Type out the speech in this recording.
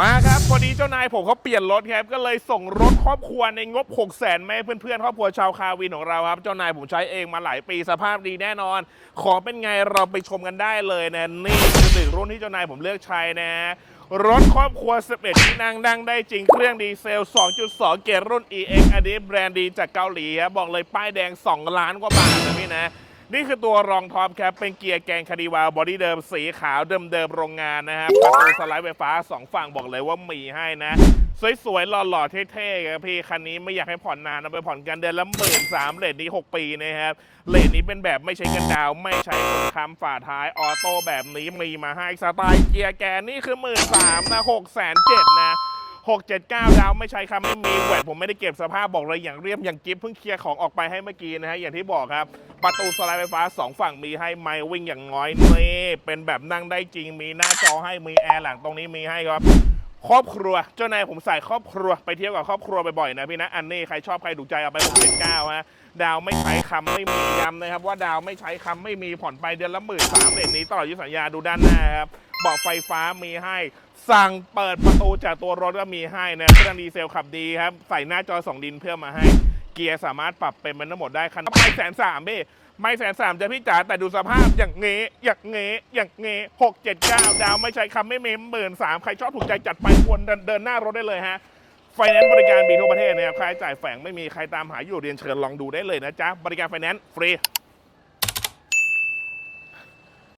มาครับพอดีเจ้านายผมเขาเปลี่ยนรถครับก็เลยส่งรถครอบครัวในงบ 6 0 0 0 0 0มาให้เพื่อนๆครอบครัวชาวคาวินของเราครับ เจ้านายผมใช้เองมาหลายปีสภาพดีแน่นอน ของเป็นไงเราไปชมกันได้เลยนะ นี่คือหนึ่งรุ่นที่เจ้านายผมเลือกใช้นะ รถครอบครัว 11 ที่นั่งดังได้จริงเครื่องดีเซล 2.2 เกียร์รุ่น EX อันนี้แบรนด์ดีจากเกาหลีครับบอกเลยป้ายแดง 2 ล้านกว่าบาทนะพี่นะ นี่คือตัวรองท็อปครับ เป็นเกียร์แกงคานิวาลบอดี้เดิมสีขาวเดิมๆโรงงานนะครับประตูสไลด์ไฟฟ้า 2 ฝั่งบอกเลยว่ามีให้นะ สวยๆ หล่อๆ เท่ๆครับพี่ คันนี้ไม่อยากให้ผ่อนนานเอาไปผ่อนกันเดือนละหมื่นสามเลทนี้ 6 ปีนะครับเลทนี้เป็นแบบไม่ใช้กันดาว ไม่ใช้คนค้ำฝาท้ายออโต้แบบนี้มีมาให้สไตล์เกียร์แกนนี่คือหมื่นสามนะหกแสนเจ็ดนะ 679 ดาวไม่ใช้ครับไม่มีแหวนผมไม่ได้เก็บสภาพบอกเลยอย่างเรียบอย่างกิฟเพิ่งเคลียร์ของออกไปให้เมื่อกี้นะฮะอย่างที่บอกครับประตูสไลด์ไฟฟ้า 2 ฝั่งมีให้ไมวิ่งอย่างน้อยนี่เป็นแบบนั่งได้จริงมีหน้าจอให้มีแอร์หลังตรงนี้มีให้ครับครอบครัว เจ้านายผมใส่ครอบครัวไปเที่ยวกับครอบครัวบ่อยๆนะพี่นะ อันนี้ใครชอบใครถูกใจเอาไปผมเป็นเก้าฮะดาวไม่ใช้คำไม่มีย้ำนะครับ ว่าดาวไม่ใช้คำไม่มีผ่อนไปเดือนละหมื่นสามเดือนนี้ตลอดยุสัญญาดูด้านหน้าครับบอกไฟฟ้ามีให้ สั่งเปิดประตูจากตัวรถก็มีให้นะเครื่องดีเซลขับดีครับ ใส่หน้าจอสองดินเพื่อมาให้ เกียร์สามารถปรับเป็นมันทั้งหมดได้คันไม่แสนสามพี่ไม่แสนสามจะพี่จ๋าแต่ดูสภาพอย่างเงี้อย่างเงี้อย่างเงี้หกเจ็ดเก้าดาวไม่ใช้คำไม่เมมหมื่นสามใครชอบถูกใจจัดไปควรเดินเดินหน้ารถได้เลยฮะไฟแนนซ์บริการมีทั่วประเทศนะครับใช้จ่ายแฝงไม่มีใครตามหาอยู่เรียนเชิญลองดูได้เลยนะจ๊ะบริการไฟแนนซ์ฟรี